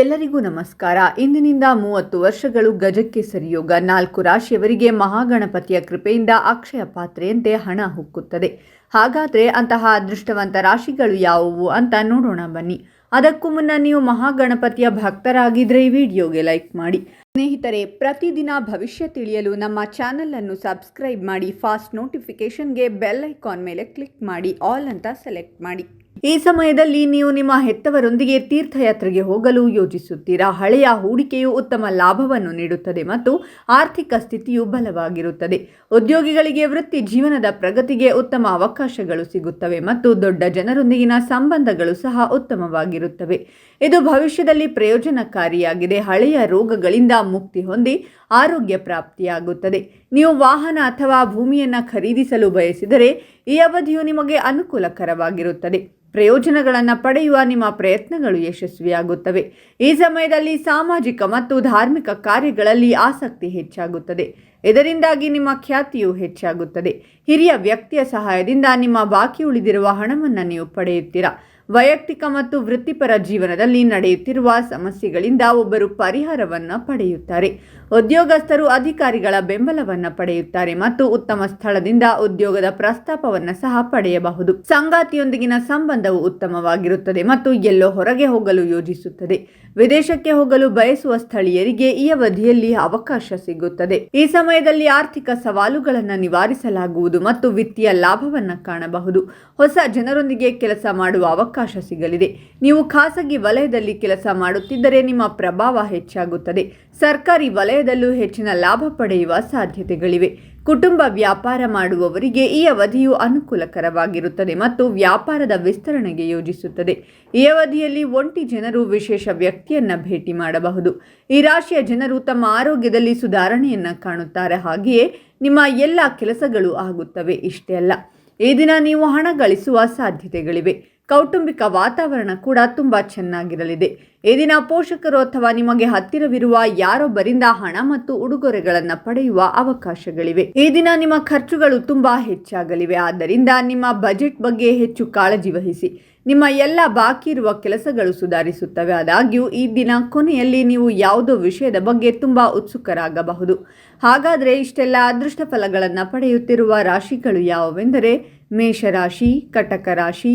ಎಲ್ಲರಿಗೂ ನಮಸ್ಕಾರ. ಇಂದಿನಿಂದ ಮೂವತ್ತು ವರ್ಷಗಳು ಗಜಕ್ಕೆ ಸರಿಯೋಗ. ನಾಲ್ಕು ರಾಶಿಯವರಿಗೆ ಮಹಾಗಣಪತಿಯ ಕೃಪೆಯಿಂದ ಅಕ್ಷಯ ಪಾತ್ರೆಯಂತೆ ಹಣ ಹುಕ್ಕುತ್ತದೆ. ಹಾಗಾದರೆ ಅಂತಹ ಅದೃಷ್ಟವಂತ ರಾಶಿಗಳು ಯಾವುವು ಅಂತ ನೋಡೋಣ ಬನ್ನಿ. ಅದಕ್ಕೂ ಮುನ್ನ ನೀವು ಮಹಾಗಣಪತಿಯ ಭಕ್ತರಾಗಿದ್ದರೆ ಈ ವಿಡಿಯೋಗೆ ಲೈಕ್ ಮಾಡಿ. ಸ್ನೇಹಿತರೆ, ಪ್ರತಿದಿನ ಭವಿಷ್ಯ ತಿಳಿಯಲು ನಮ್ಮ ಚಾನಲನ್ನು ಸಬ್ಸ್ಕ್ರೈಬ್ ಮಾಡಿ, ಫಾಸ್ಟ್ ನೋಟಿಫಿಕೇಷನ್ಗೆ ಬೆಲ್ ಐಕಾನ್ ಮೇಲೆ ಕ್ಲಿಕ್ ಮಾಡಿ, ಆಲ್ ಅಂತ ಸೆಲೆಕ್ಟ್ ಮಾಡಿ. ಈ ಸಮಯದಲ್ಲಿ ನೀವು ನಿಮ್ಮ ಹೆತ್ತವರೊಂದಿಗೆ ತೀರ್ಥಯಾತ್ರೆಗೆ ಹೋಗಲು ಯೋಜಿಸುತ್ತೀರಾ ಹಳೆಯ ಹೂಡಿಕೆಯು ಉತ್ತಮ ಲಾಭವನ್ನು ನೀಡುತ್ತದೆ ಮತ್ತು ಆರ್ಥಿಕ ಸ್ಥಿತಿಯು ಬಲವಾಗಿರುತ್ತದೆ. ಉದ್ಯೋಗಿಗಳಿಗೆ ವೃತ್ತಿ ಜೀವನದ ಪ್ರಗತಿಗೆ ಉತ್ತಮ ಅವಕಾಶಗಳು ಸಿಗುತ್ತವೆ ಮತ್ತು ದೊಡ್ಡ ಜನರೊಂದಿಗಿನ ಸಂಬಂಧಗಳು ಸಹ ಉತ್ತಮವಾಗಿರುತ್ತವೆ. ಇದು ಭವಿಷ್ಯದಲ್ಲಿ ಪ್ರಯೋಜನಕಾರಿಯಾಗಿದೆ. ಹಳೆಯ ರೋಗಗಳಿಂದ ಮುಕ್ತಿ ಹೊಂದಿ ಆರೋಗ್ಯ ಪ್ರಾಪ್ತಿಯಾಗುತ್ತದೆ. ನೀವು ವಾಹನ ಅಥವಾ ಭೂಮಿಯನ್ನು ಖರೀದಿಸಲು ಬಯಸಿದರೆ ಈ ಅವಧಿಯು ನಿಮಗೆ ಅನುಕೂಲಕರವಾಗಿರುತ್ತದೆ. ಪ್ರಯೋಜನಗಳನ್ನು ಪಡೆಯುವ ನಿಮ್ಮ ಪ್ರಯತ್ನಗಳು ಯಶಸ್ವಿಯಾಗುತ್ತವೆ. ಈ ಸಮಯದಲ್ಲಿ ಸಾಮಾಜಿಕ ಮತ್ತು ಧಾರ್ಮಿಕ ಕಾರ್ಯಗಳಲ್ಲಿ ಆಸಕ್ತಿ ಹೆಚ್ಚಾಗುತ್ತದೆ. ಇದರಿಂದಾಗಿ ನಿಮ್ಮ ಖ್ಯಾತಿಯು ಹೆಚ್ಚಾಗುತ್ತದೆ. ಹಿರಿಯ ವ್ಯಕ್ತಿಯ ಸಹಾಯದಿಂದ ನಿಮ್ಮ ಬಾಕಿ ಉಳಿದಿರುವ ಹಣವನ್ನು ನೀವು ಪಡೆಯುತ್ತೀರಾ? ವೈಯಕ್ತಿಕ ಮತ್ತು ವೃತ್ತಿಪರ ಜೀವನದಲ್ಲಿ ನಡೆಯುತ್ತಿರುವ ಸಮಸ್ಯೆಗಳಿಂದ ಒಬ್ಬರು ಪರಿಹಾರವನ್ನು ಪಡೆಯುತ್ತಾರೆ. ಉದ್ಯೋಗಸ್ಥರು ಅಧಿಕಾರಿಗಳ ಬೆಂಬಲವನ್ನು ಪಡೆಯುತ್ತಾರೆ ಮತ್ತು ಉತ್ತಮ ಸ್ಥಳದಿಂದ ಉದ್ಯೋಗದ ಪ್ರಸ್ತಾಪವನ್ನು ಸಹ ಪಡೆಯಬಹುದು. ಸಂಗಾತಿಯೊಂದಿಗಿನ ಸಂಬಂಧವು ಉತ್ತಮವಾಗಿರುತ್ತದೆ ಮತ್ತು ಎಲ್ಲೋ ಹೊರಗೆ ಹೋಗಲು ಯೋಜಿಸುತ್ತದೆ. ವಿದೇಶಕ್ಕೆ ಹೋಗಲು ಬಯಸುವ ಸ್ಥಳೀಯರಿಗೆ ಈ ಅವಧಿಯಲ್ಲಿ ಅವಕಾಶ ಸಿಗುತ್ತದೆ. ಈ ಸಮಯದಲ್ಲಿ ಆರ್ಥಿಕ ಸವಾಲುಗಳನ್ನು ನಿವಾರಿಸಲಾಗುವುದು ಮತ್ತು ವಿತ್ತೀಯ ಲಾಭವನ್ನು ಕಾಣಬಹುದು. ಹೊಸ ಜನರೊಂದಿಗೆ ಕೆಲಸ ಮಾಡುವ ಅವಕಾಶ ಸಿಗಲಿದೆ. ನೀವು ಖಾಸಗಿ ವಲಯದಲ್ಲಿ ಕೆಲಸ ಮಾಡುತ್ತಿದ್ದರೆ ನಿಮ್ಮ ಪ್ರಭಾವ ಹೆಚ್ಚಾಗುತ್ತದೆ. ಸರ್ಕಾರಿ ವಲಯದಲ್ಲೂ ಹೆಚ್ಚಿನ ಲಾಭ ಪಡೆಯುವ ಸಾಧ್ಯತೆಗಳಿವೆ. ಕುಟುಂಬ ವ್ಯಾಪಾರ ಮಾಡುವವರಿಗೆ ಈ ಅವಧಿಯು ಅನುಕೂಲಕರವಾಗಿರುತ್ತದೆ ಮತ್ತು ವ್ಯಾಪಾರದ ವಿಸ್ತರಣೆಗೆ ಯೋಜಿಸುತ್ತದೆ. ಈ ಅವಧಿಯಲ್ಲಿ ಒಂಟಿ ಜನರು ವಿಶೇಷ ವ್ಯಕ್ತಿಯನ್ನು ಭೇಟಿ ಮಾಡಬಹುದು. ಈ ರಾಶಿಯ ಜನರು ತಮ್ಮ ಆರೋಗ್ಯದಲ್ಲಿ ಸುಧಾರಣೆಯನ್ನು ಕಾಣುತ್ತಾರೆ. ಹಾಗೆಯೇ ನಿಮ್ಮ ಎಲ್ಲ ಕೆಲಸಗಳು ಆಗುತ್ತವೆ. ಇಷ್ಟೇ ಅಲ್ಲ. ಈ ದಿನ ನೀವು ಹಣ ಗಳಿಸುವ ಸಾಧ್ಯತೆಗಳಿವೆ. ಕೌಟುಂಬಿಕ ವಾತಾವರಣ ಕೂಡ ತುಂಬ ಚೆನ್ನಾಗಿರಲಿದೆ. ಈ ದಿನ ಪೋಷಕರು ಅಥವಾ ನಿಮಗೆ ಹತ್ತಿರವಿರುವ ಯಾರೊಬ್ಬರಿಂದ ಹಣ ಮತ್ತು ಉಡುಗೊರೆಗಳನ್ನು ಪಡೆಯುವ ಅವಕಾಶಗಳಿವೆ. ಈ ದಿನ ನಿಮ್ಮ ಖರ್ಚುಗಳು ತುಂಬಾ ಹೆಚ್ಚಾಗಲಿವೆ. ಆದ್ದರಿಂದ ನಿಮ್ಮ ಬಜೆಟ್ ಬಗ್ಗೆ ಹೆಚ್ಚು ಕಾಳಜಿ ವಹಿಸಿ. ನಿಮ್ಮ ಎಲ್ಲ ಬಾಕಿ ಇರುವ ಕೆಲಸಗಳು ಸುಧಾರಿಸುತ್ತವೆ. ಆದಾಗ್ಯೂ, ಈ ದಿನ ಕೊನೆಯಲ್ಲಿ ನೀವು ಯಾವುದೋ ವಿಷಯದ ಬಗ್ಗೆ ತುಂಬ ಉತ್ಸುಕರಾಗಬಹುದು. ಹಾಗಾದರೆ ಇಷ್ಟೆಲ್ಲ ಅದೃಷ್ಟ ಫಲಗಳನ್ನು ಪಡೆಯುತ್ತಿರುವ ರಾಶಿಗಳು ಯಾವುವೆಂದರೆ ಮೇಷರಾಶಿ ಕಟಕ ರಾಶಿ